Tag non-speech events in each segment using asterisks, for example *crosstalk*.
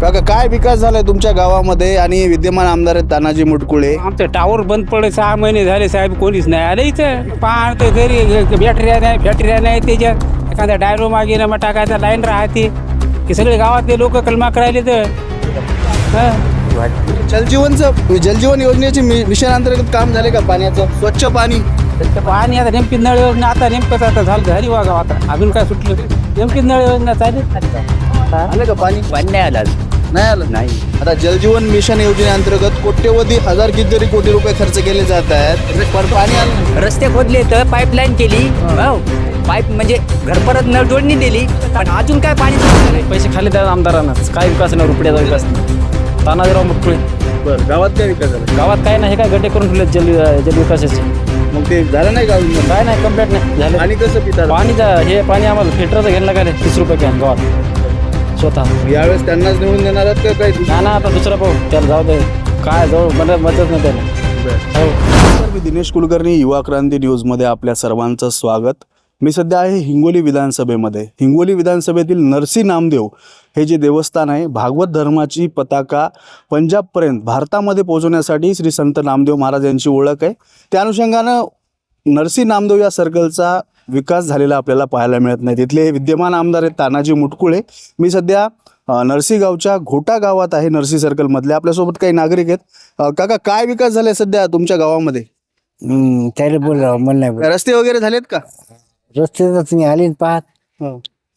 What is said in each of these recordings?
काका काय विकास झालाय तुमच्या गावामध्ये? आणि विद्यमान आमदार आहेत तानाजी मुटकुळे. आमचं टावर बंद पडलं सहा महिने झाले साहेब कोणीच नाही. आलं इथं पाहण तर घरी बॅटऱ्या नाही बॅटऱ्या नाही त्याच्यात. एखाद्या डायरो मागे ना मग टाकायचा लाईन राहते. की सगळे गावातले लोक कलमा करायले तर. हं. जलजीवनचं जलजीवन योजनेचे मि- मिशन अंतर्गत काम झाले का पाण्याचं? स्वच्छ पाणी. पाणी आता नेमकी नळ योजना आता नेमकंच आता झालं झाली बघा आता अजून काय सुटलं? नेमकी नळ योजना चालेल? आलं का? पाणी? पण नाही आला नाही आलं? नाही. आता जलजीवन मिशन योजनेअंतर्गत कोट्यवधी हजार कितीतरी कोटी रुपये खर्च केले जात आहेत. पण पाणी आलं नाही. रस्ते खोदले तर पाईपलाईन केली. हो. पाईप म्हणजे घरपरत नळ जोडणी दिली. पण अजून काय पाणी सुटलं नाही पैसे खाली द्या आमदारांनाच. काय विकास नाही रुपयाचा विकास नाही. तानाजीराव मुटकुळे. बरं गावात काय विकास झाला? गावात काय नाही हे काय गड्डे करून ठेवले जल जलविकासाचे मग ते झालं नाही का अजून? काय नाही कंप्लेंट नाही. झालं. आणि कसं पितात? पाणीचा हे पाणी आम्हाला फिल्टरचं घ्यायला लागले तीस रुपये कॅन गावात. स्वतः. यावेळेस त्यांनाच निवडून देणार आहेत का काही दुसरं? ना ना आता दुसरा पाहू. त्याला जाऊ दे. काय जाऊ. मला मदत नाही त्याला. हो. मी दिनेश कुलकर्णी युवा क्रांती न्यूजमध्ये आपल्या सर्वांचं स्वागत. मी सध्या आहे हिंगोली विधानसभेमध्ये. हिंगोली विधानसभेतील नरसी नामदेव हे जे देवस्थान आहे भागवत धर्माची पताका पंजाबपर्यंत भारतामध्ये पोहोचवण्यासाठी श्री संत नामदेव महाराज यांची ओळख आहे. त्या अनुषंगानं नरसी नामदेव या सर्कलचा विकास झालेला आपल्याला पाहायला मिळत नाही. तिथले विद्यमान आमदार आहेत तानाजी मुटकुळे. मी सध्या नरसी गावच्या घोटा गावात आहे नरसी सर्कलमधले आपल्यासोबत काही नागरिक आहेत. काका काय विकास झाले सध्या तुमच्या गावामध्ये? त्याला मला नाही बोल रस्ते वगैरे झालेत का? रस्ते तर तुम्ही आले न पाहत.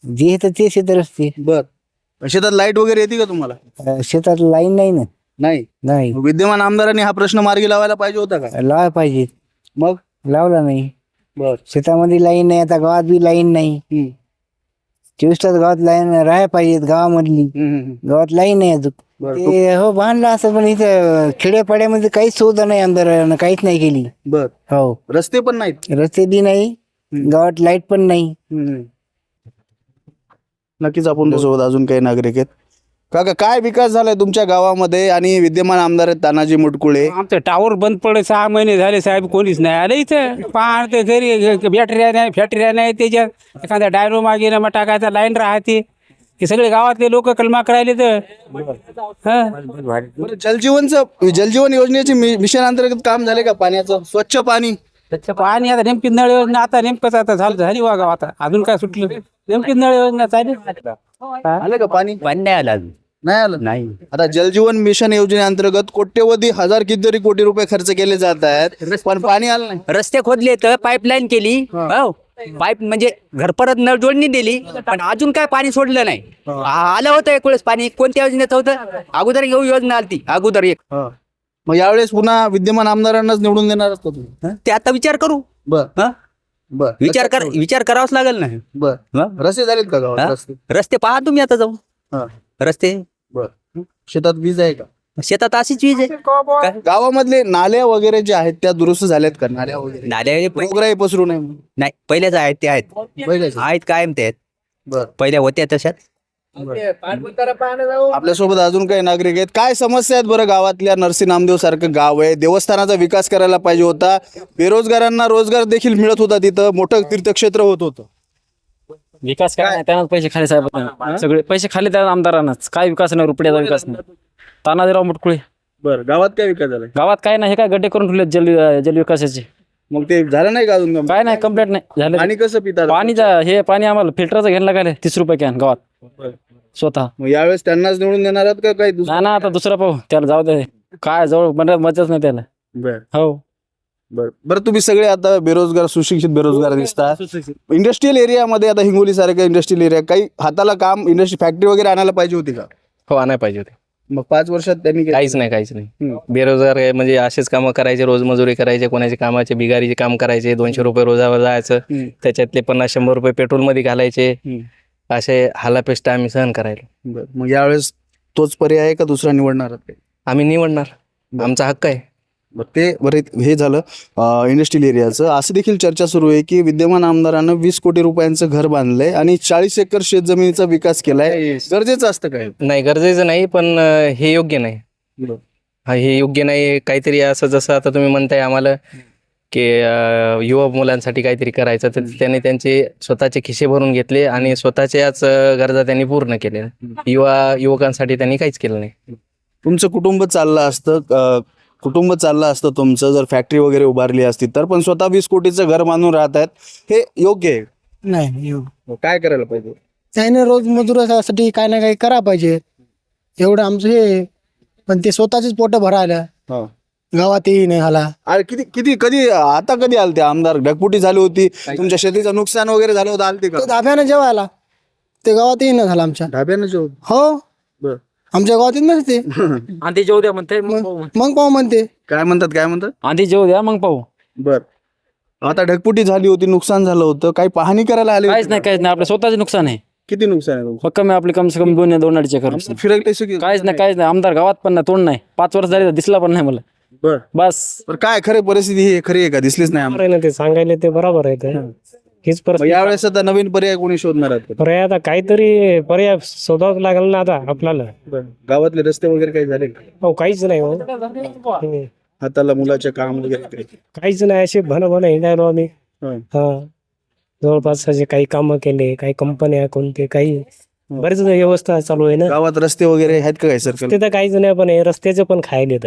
जे तर ते शेत रस्ते. बर. शेतात लाइट वगैरे येते का तुम्हाला? अं, शेतात लाईन नाही ना. नाही? नाही. विद्यमान आमदारांनी हा प्रश्न मार्गी लावायला पाहिजे होता का? लावाय पाहिजे. मग? लावला नाही. बर. शेतामध्ये लाईन नाही आता गावात बी लाईन नाही. चोवीस तास गावात लाईन राहायला पाहिजेत गावामधली. गावात लाईन नाही अजून. ते हो बांधलं असं पण इथं खेड्यापाड्यामध्ये काहीच सुविधा नाही आमदारानं काहीच नाही केली. बर. हो. रस्ते पण नाहीत? रस्ते बी नाही गावात लाइट पण नाही. नक्कीच आपण त्यासोबत अजून काही नागरिक आहेत. काका काय विकास झालाय तुमच्या गावामध्ये? आणि विद्यमान आमदार आहेत तानाजी मुटकुळे. आमचं टावर बंद पडलं सहा महिने झाले साहेब कोणीच नाही. आलं इथं. पाहण तर घरी बॅटऱ्या नाही फॅटऱ्या नाही त्याच्यात एखाद्या डायरो मागे ना मग टाकायचा लाईन राहते. की सगळे गावातले लोक कलमा करायले तर. हं. बरं, जलजीवनचं जलजीवन योजनेचे मि- मिशन अंतर्गत काम झाले का पाण्याचं? स्वच्छ पाणी. पाणी आता नेमकी नळ योजना आता नेमकंच आता झालं झाली बघा आता. अजून काय सुटलं? नेमकी नळ योजना चालेल आलं का पाणी? पण नाही आला नाही आलं? नाही. आता जलजीवन मिशन योजनेअंतर्गत कोट्यवधी हजार कितीतरी कोटी रुपये खर्च केले जात आहेत. पण पाणी आलं नाही. रस्ते खोदले तर पाईपलाईन केली. हो. पाईप म्हणजे घरपरत नळ जोडणी दिली पण अजून काय पाणी सोडलं नाही. आ- आलं होतं एक वेळेस पाणी. कोणत्या योजनेचं होतं? अगोदर येऊ योजना आली अगोदर एक. मग यावेळेस पुन्हा विद्यमान आमदारांनाच निवडून देणार असतो तुम्ही? ते आता विचार करू. बर. हं? बर. विचार कर विचार करावाच लागेल ना. बर? रस्ते झालेत का गावात? रस्ते? रस्ते पहा तुम्ही आता जाऊ हा. रस्ते? बर. शेतात वीज आहे का? शेतात अशीच वीज आहे. काय? गावामधले नाल्या वगैरे जे आहेत त्या दुरुस्त झाल्यात का? नाल्या वगैरे? नाल्या पै- रोगराई पसरू नये म्हणून. नाही पहिल्याच आहेत ते आहेत. आहेत. कायम ते आहेत. बर. पहिल्या होत्या तशात आपल्यासोबत अजून काही नागरिक आहेत. काय समस्या आहेत बरं गावातल्या नरसी नामदेव सारखं गाव आहे? देवस्थानाचा विकास करायला पाहिजे होता. बेरोजगारांना रोजगार देखील मिळत होता तिथं. मोठं तीर्थक्षेत्र होत होतं. विकास काय नाही त्यांनाच पैसे खाली साहेब. सगळे पैसे खाली त्या आमदारांनाच. काय विकास नाही रुपयाचा विकास नाही. तानाजीराव मुटकुळे. बरं गावात काय विकास झालाय? गावात काय नाही हे काय गड्डे करून ठेवले जल जलविकासाचे मग ते झालं नाही का अजून? काय नाही कंप्लेंट नाही. झालं आणि कसं पितात? पाणीचा हे पाणी आम्हाला फिल्टरचं घ्यायला लागले तीस रुपये कॅन गावात. स्वतः. मग यावेळेस त्यांनाच निवडून देणार आहात का काही दुसरं? ना ना आता दुसरा पाहू. त्याला जाऊ दे. काय जवळ मला मजाच नाही त्याला. बरं. हो. बरं. बरं तुम्ही सगळे आता बेरोजगार सुशिक्षित बेरोजगार दिसता. इंडस्ट्रियल एरियामध्ये आता हिंगोली सारखं इंडस्ट्रियल एरिया काही हाताला काम इंडस्ट्री फॅक्टरी वगैरे आणायला पाहिजे होती का? हो आणायला पाहिजे होते. मग पाच वर्षात त्यांनी केलं. काहीच नाही काहीच नाही. हम्म. बेरोजगार आहे म्हणजे असेच कामं करायचे रोजमजुरी करायचे कोणाचे कामाचे बिगारीचे काम करायचे दोनशे रुपये रोजावर जायचं हम्म. त्याच्यातले पन्नास शंभर रुपये पेट्रोलमध्ये घालायचे. हम्म. असे हालापेष्ट आम्ही सहन करायला. बरं. मग यावेळेस तोच पर्याय आहे का दुसरा निवडणार आहात काही? आम्ही निवडणार. आमचा हक्क आहे. बरं ते बरं हे झालं इंडस्ट्रियल एरियाचं. असं देखील चर्चा सुरू आहे की विद्यमान आमदारानं वीस कोटी रुपयांचं घर बांधलंय आणि चाळीस एकर शेतजमिनीचा विकास केलाय. गरजेचं असतं काय? नाही गरजेचं नाही पण अं, हे योग्य नाही. हा हे योग्य नाही काहीतरी असं जसं आता तुम्ही म्हणताय आम्हाला की युवा मुलांसाठी काहीतरी करायचं. तर त्यांनी त्यांचे स्वतःचे खिसे भरून घेतले आणि स्वतःच्याच गरजा त्यांनी पूर्ण केल्या. युवा युवकांसाठी त्यांनी काहीच केलं नाही. तुमचं कुटुंब चाललं असतं कुटुंब चाललं असतं तुमचं. जर फॅक्टरी वगैरे उभारली असती तर पण स्वतः वीस कोटीचं घर बांधून राहत आहेत. हे योग्य आहे? नाही. काय करायला पाहिजे? त्याने रोज मजुरासाठी काय ना काही करा पाहिजे. एवढं आमचं हे. पण ते स्वतःचेच पोट भरायला. हा. गावातही नाही आला. अरे किती किती कधी आता कधी आलते आमदार? ढगपुटी झाली होती. तुमच्या शेतीचं नुकसान वगैरे झालं होतं आलते का? ते धाब्यानं जेवायला ते गावातही नाही झालं आमच्या. ढाब्यानं जेव हो. बर. आमच्या गावातही नसते. *laughs* आधी जेऊ द्या म्हणते मग मग पाहू मग पाहू म्हणते. काय म्हणतात काय म्हणतात? आधी जेऊ द्या मग पाहू. बर. आता ढगपुटी झाली होती नुकसान झालं होतं. काही पाहणी करायला आले काहीच होते नाही काहीच नाही. आपलं स्वतःचे नुकसान आहे. किती नुकसान आहे? फक्त मी आपले कम से कम दोन दोन अडीच एकर फिरकले सगळे काहीच नाही काहीच नाही. आमदार गावात पण नाही तोंड नाही. पाच वर्ष झाले दिसला पण नाही मला. बर बस पण काय खरे परिस्थिती ही खरी आहे का दिसलीच नाही आम्हाला. बरोबर आहे ना ते सांगायला ते बरोबर आहे ते हीच मग परिस्थिती यावेळेस आता नवीन पर्याय कोणी शोधणार आहेत का? पर्याय आता काहीतरी पर्याय शोधावं लागेल ना आता आपल्याला गावातले रस्ते वगैरे काही झाले का? हो काहीच नाही हो हम्म. हाताला मुलाचे काम वगैरे काही? काहीच नाही असे भन भन हिंडायलो आम्ही. हा जवळपास असे काही कामं केले काही कंपन्या कोणते काही बरेच व्यवस्था चालू आहे ना. गावात रस्ते वगैरे आहेत का काही सर्कल ते तर काहीच नाही पण हे रस्त्याचे पण खायला येत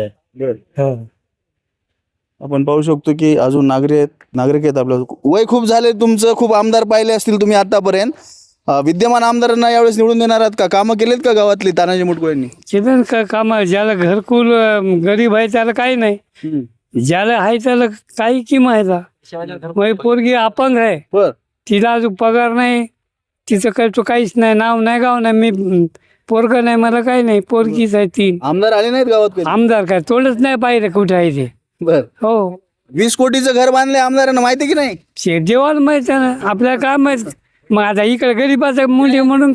हा. आपण पाहू शकतो की अजून नागरिक आहेत नागरिक आहेत आपलं. वय खूप झाले तुमचं खूप आमदार पाहिले असतील तुम्ही आतापर्यंत. अं, विद्यमान आमदारांना यावेळेस निवडून देणार आहात का? कामं केलेत का गावातली तानाजी मुटकुळे यांनी केलं का काम? ज्याला घरकुल अं, गरीब आहे त्याला काही नाही. ज्याला आहे त्याला काही किंमत आहे का माझी पोरगी अपंग आहे. बर. तिला अजून पगार नाही. तिचं काही तो काहीच नाही नाव नाही गाव नाही मी पोरग नाही मला काही नाही पोरगीच आहे ती. आमदार आले नाहीत गावात कधी? आमदार काय तोडच नाही पाहिजे कुठे आहे ते. बर. हो. वीस कोटीचं घर बांधले आमदारांना माहिती की नाही? शे- देवाला माहीत आहे ना आपल्याला काय माहीत? मग आता इकडे गरीबाचा मुली म्हणून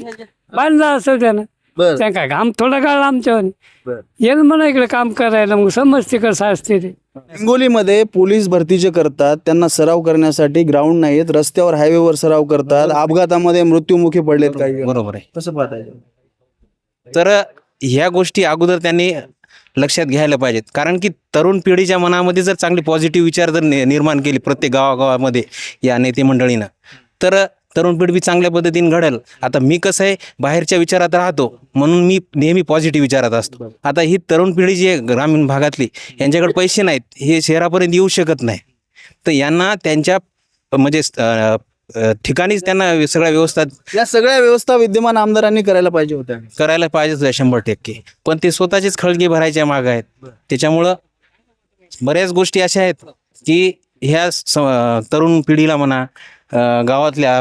बांधला असं त्यानं. बर. त्या काय काम थोडा काळ आमच्यावर बर. येईल म्हणा इकडे काम करायला मग समजते कसं असते ते. हिंगोलीमध्ये पोलीस भरतीचे करतात त्यांना सराव करण्यासाठी ग्राउंड नाहीत रस्त्यावर हायवेवर सराव करतात. अपघातामध्ये मृत्युमुखी पडलेत काही बरोबर आहे. कसं पाहताय तर ह्या गोष्टी अगोदर त्यांनी लक्षात घ्यायला पाहिजेत. कारण की तरुण पिढीच्या मनामध्ये जर चांगली पॉझिटिव्ह विचार जर नि- निर्माण केली प्रत्येक गावागावामध्ये या नेते मंडळीनं तर तरुण पिढी चांगल्या पद्धतीने घडेल. आता मी कसं आहे बाहेरच्या विचारात राहतो म्हणून मी नेहमी पॉझिटिव्ह विचारात असतो. आता ही तरुण पिढी जी आहे ग्रामीण भागातली यांच्याकडे पैसे नाहीत हे शहरापर्यंत येऊ शकत नाही. तर यांना त्यांच्या म्हणजे ठिकाणीच त्यांना सगळ्या व्यवस्था या सगळ्या व्यवस्था विद्यमान आमदारांनी करायला पाहिजे होत्या. करायला पाहिजेच आहे शंभर टक्के. पण ते स्वतःचीच खळगी भरायच्या माग आहेत. त्याच्यामुळं बऱ्याच गोष्टी अशा आहेत की ह्या तरुण पिढीला म्हणा गावातल्या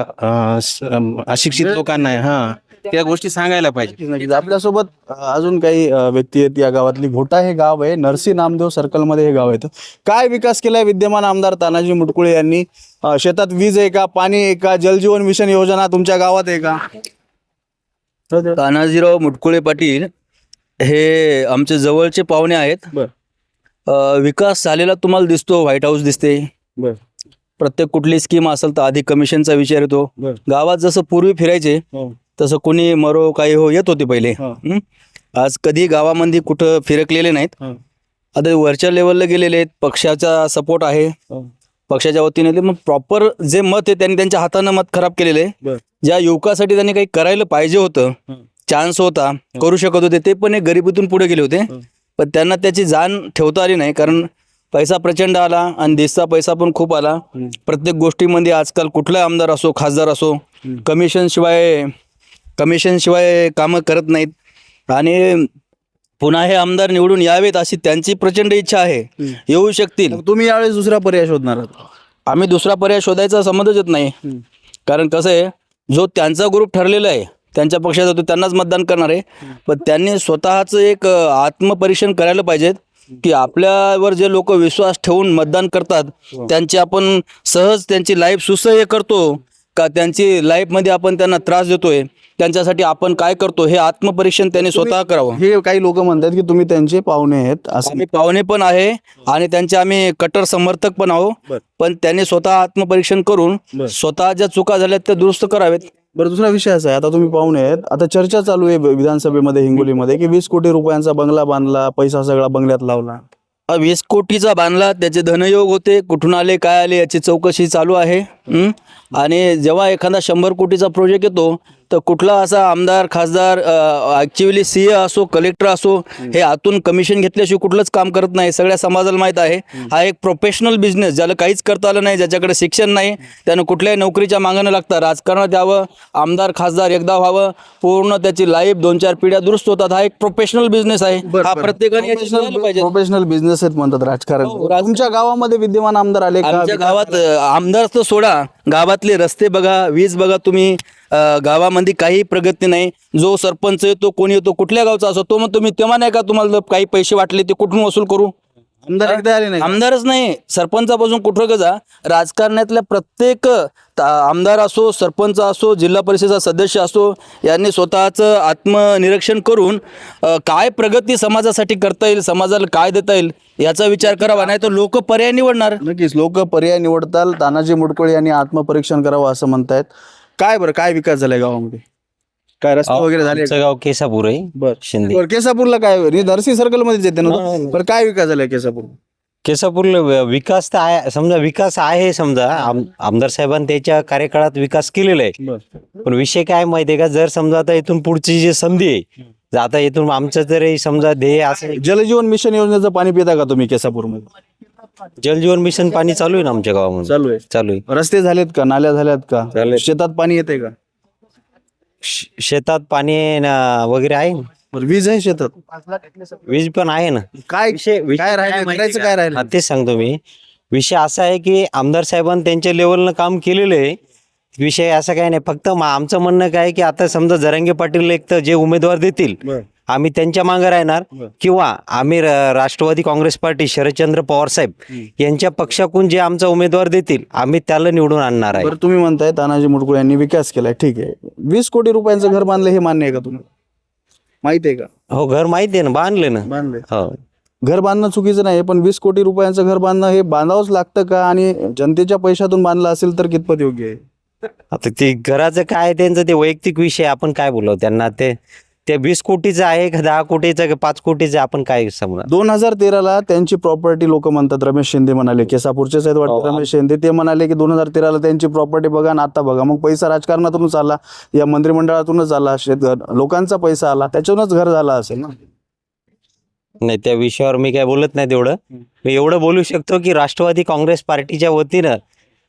अशिक्षित लोकांना हा. त्या गोष्टी सांगायला पाहिजे. नक्कीच आपल्यासोबत अजून काही अ, व्यक्ती आहेत या गावातली. घोटा हे गाव आहे. नरसी नामदेव सर्कलमध्ये हे गाव येतं काय विकास केलाय विद्यमान आमदार तानाजी मुटकुळे यांनी? अ, शेतात वीज आहे का? पाणी आहे का? जलजीवन मिशन योजना तुमच्या गावात आहे का? तानाजीराव मुटकुळे पाटील हे आमचे जवळचे पाहुणे आहेत. बर. अ, विकास झालेला तुम्हाला दिसतो व्हाईट हाऊस दिसते. बर. प्रत्येक कुठली स्कीम असेल तर आधी कमिशनचा विचार येतो. गावात जसं पूर्वी फिरायचे हो. तसं कोणी मरो काही हो येत होते पहिले हो. हं? आज कधी गावामध्ये कुठं फिरकलेले नाहीत हो. आता वरच्या लेवलला गेलेले आहेत पक्षाचा सपोर्ट आहे हो. पक्षाच्या वतीने ते मग प्रॉपर जे मत आहे त्यांनी त्यांच्या हातानं मत खराब केलेले बर. ज्या युवकासाठी त्यांनी काही करायला पाहिजे होतं हं. चान्स होता करू शकत होते ते पण एक गरिबीतून पुढे गेले होते हं. पण त्यांना त्याची जाण ठेवता आली नाही कारण पैसा प्रचंड आला आणि देशचा पैसा पण खूप आला. प्रत्येक गोष्टीमध्ये आजकाल कुठला आमदार असो खासदार असो. कमिशन शिवाय कमिशन शिवाय कामं करत नाहीत. आणि पुन्हा हे आमदार निवडून यावेत अशी त्यांची प्रचंड इच्छा आहे. येऊ शकतील. तुम्ही यावेळेस दुसरा पर्याय शोधणार आहात. आम्ही दुसरा पर्याय शोधायचा संबंधच येत नाही. कारण कसं आहे जो त्यांचा ग्रुप ठरलेला आहे त्यांच्या पक्षाचा तो त्यांनाच मतदान करणार आहे. पण त्यांनी स्वतःचं एक आत्मपरीक्षण करायला पाहिजेत. की आपल्यावर जे लोक विश्वास ठेवून मतदान करतात त्यांची आपण सहज त्यांची लाईफ सुसह्य करतो का त्यांची लाईफमध्ये आपण त्यांना त्रास देतोय? त्यांच्यासाठी आपण काय करतो? हे आत्मपरीक्षण त्यांनी स्वतः करावं. हे काही लोक म्हणतात की तुम्ही त्यांचे पाहुणे आहेत असं. आम्ही पाहुणे पण आहे आणि त्यांचे आम्ही कट्टर समर्थक पण आहो बर. पण त्यांनी स्वतः आत्मपरीक्षण करून बर. स्वतः ज्या चुका झाल्यात त्या दुरुस्त करावेत बरं दुसरा विषय असा आहे आता तुम्ही पाहुणे आहेत आता चर्चा चालू आहे विधानसभेमध्ये हिंगोलीमध्ये की वीस कोटी रुपयांचा बंगला बांधला पैसा सगळा बंगल्यात लावला वीस कोटीचा बांधला त्याचे धनयोग होते कुठून आले काय आले याची चौकशी चालू आहे हं? आणि जेव्हा एखादा शंभर कोटीचा प्रोजेक्ट येतो तर कुठला असा आमदार खासदार ॲक्च्युअली सी ए असो कलेक्टर असो हे आतून कमिशन घेतल्याशिवाय कुठलंच काम करत नाही. सगळ्या समाजाला माहीत आहे. हा एक प्रोफेशनल बिझनेस ज्याला काहीच करता आलं नाही ज्याच्याकडे शिक्षण नाही त्यानं कुठल्याही नोकरीच्या मागणं लागतं. राजकारणात यावं आमदार खासदार एकदा व्हावं पूर्ण त्याची लाईफ दोन चार पिढ्या दुरुस्त होतात. हा एक प्रोफेशनल बिझनेस आहे. हा प्रत्येकाने प्रोफेशनल बिझनेस आहेत म्हणतात राजकारण. तुमच्या गावामध्ये विद्यमान आमदार आले आमच्या गावात आमदार तर सोडा. गावातले रस्ते बघा वीज बघा तुम्ही. गावामध्ये काही प्रगती नाही. जो सरपंच येतो कोणी येतो कुठल्या गावचा असो तो मग तुम्ही तेव्हा नाही का तुम्हाला जर काही पैसे वाटले ते कुठून वसूल करू? आमदार एकदा आले नाही? आमदारच नाही. सरपंचापासून कुठं का जा? राजकारणातल्या प्रत्येक आमदार असो सरपंच असो जिल्हा परिषदेचा सदस्य असो यांनी स्वतःचं आत्मनिरीक्षण करून काय प्रगती समाजासाठी करता येईल समाजाला काय देता येईल याचा विचार करावा. नाही तर लोक पर्याय निवडणार. नक्कीच. लोक पर्याय निवडताल तानाजी मुडकुळे यांनी आत्मपरीक्षण करावं असं म्हणतायत. काय बरं काय विकास झालाय गावामध्ये? काय रस्ते वगैरे झाले आमचं गाव केसापूर आहे बर. शिंदे. बरं, केसापूरला काय नरसी सर्कल मध्येच येते ना तो? बरं काय विकास झालाय केसापूर केसापूरला व- विकास तर आहे समजा विकास आहे समजा. आम- आमदार साहेबांनी त्याच्या कार्यकाळात विकास केलेला आहे. पण विषय काय माहितीये का? जर समजा आता इथून पुढची जी संधी आहे जर आता इथून आमचं जर समजा ध्येय असं जलजीवन मिशन योजनेचं पाणी पिता का तुम्ही केसापूरमध्ये? जलजीवन मिशन पाणी चालू आहे ना आमच्या गावामध्ये? चालू आहे. चालू आहे. रस्ते झालेत का? नाल्या झाल्यात का? झालेत. शेतात पाणी येते का? श- शेतात पाणी ना- वगैरे आहे? ना बरं वीज आहे शेतात. वीज पण आहे ना. काय विषय काय राहिलं करायचं? काय राहिलं हा, तेच सांगतो मी. विषय असा आहे की आमदार साहेबांनी त्यांच्या लेवलनं काम केलेलं आहे. विषय असा काही नाही. फक्त मा- आमचं म्हणणं काय आहे की आता समजा जरांगे पाटील एक तर जे उमेदवार देतील बरं. आम्ही त्यांच्या मागे राहणार. किंवा आम्ही र- राष्ट्रवादी काँग्रेस पार्टी शरदचंद्र पवार साहेब यांच्या पक्षाकडून जे आमचा उमेदवार देतील आम्ही त्याला निवडून आणणार आहे. बरं तुम्ही म्हणताय तानाजी मुटकुळे यांनी विकास केलाय. ठीक आहे. वीस कोटी रुपयांचं घर बांधलं हे मान्य आहे का तुम्ही माहिती आहे का? हो घर माहिती आहे ना बांधले ना. बांधले. हो. घर बांधणं चुकीचं नाही पण वीस कोटी रुपयांचं घर बांधणं हे बांधावंच लागतं का? आणि जनतेच्या पैशातून बांधलं असेल तर कितपत योग्य आहे? आता ते घराचं काय त्यांचं ते वैयक्तिक विषय आपण काय बोलू त्यांना ते ते वीस कोटीचं आहे का दहा कोटीचं का पाच कोटीचं आपण काय समजा दोन हजार तेराला त्यांची प्रॉपर्टी लोक म्हणतात रमेश शिंदे म्हणाले केसापूरचेच आहेत वाटतं हो. रमेश शिंदे ते म्हणाले की दोन हजार तेराला त्यांची प्रॉपर्टी बघा आणि आता बघा. मग पैसा राजकारणातूनच आला या मंत्रिमंडळातूनच आला शेत लोकांचा पैसा आला त्याच्यातूनच घर झाला असेल ना? नाही त्या विषयावर मी काय बोलत नाही तेवढं. मी एवढं बोलू शकतो की राष्ट्रवादी काँग्रेस पार्टीच्या वतीनं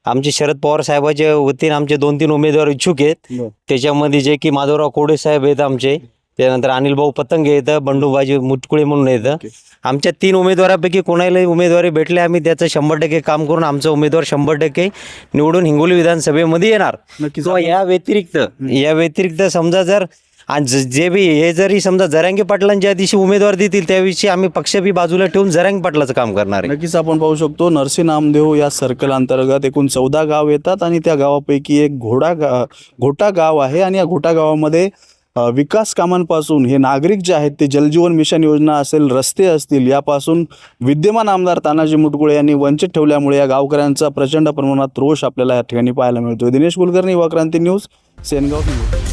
आमचे शरद पवार साहेबाच्या वतीनं आमचे दोन तीन उमेदवार इच्छुक आहेत. त्याच्यामध्ये जे की माधवराव कोडे साहेब आहेत आमचे. त्यानंतर अनिल भाऊ पतंगे येतं बंडूबाजी मुटकुळे म्हणून येतं. आमच्या तीन उमेदवारापैकी कोणालाही उमेदवारी भेटले आम्ही त्याचं शंभर टक्के काम करून आमचा उमेदवार शंभर टक्के निवडून हिंगोली विधानसभेमध्ये येणार. किंवा या व्यतिरिक्त या व्यतिरिक्त समजा जर आणि ज- बी हे जरी समजा जरांगे पाटलांच्या ज्या दिवशी उमेदवार देतील त्याविषयी आम्ही पक्ष बी बाजूला ठेवून जरांगे पाटलाचं काम करणार आहे. नक्कीच आपण पाहू शकतो नरसी नामदेव या सर्कल अंतर्गत एकूण चौदा गाव येतात आणि त्या गावापैकी एक घोडा गा घोटा गाव आहे. आणि या घोटा गावामध्ये विकास कामांपासून हे नागरिक जे आहेत ते जलजीवन मिशन योजना असेल रस्ते असतील यापासून विद्यमान आमदार तानाजी मुटकुळे यांनी वंचित ठेवल्यामुळे या गावकऱ्यांचा प्रचंड प्रमाणात रोष आपल्याला या ठिकाणी पाहायला मिळतोय. दिनेश कुलकर्णी युवा क्रांती न्यूज सेनगाव न्यूज.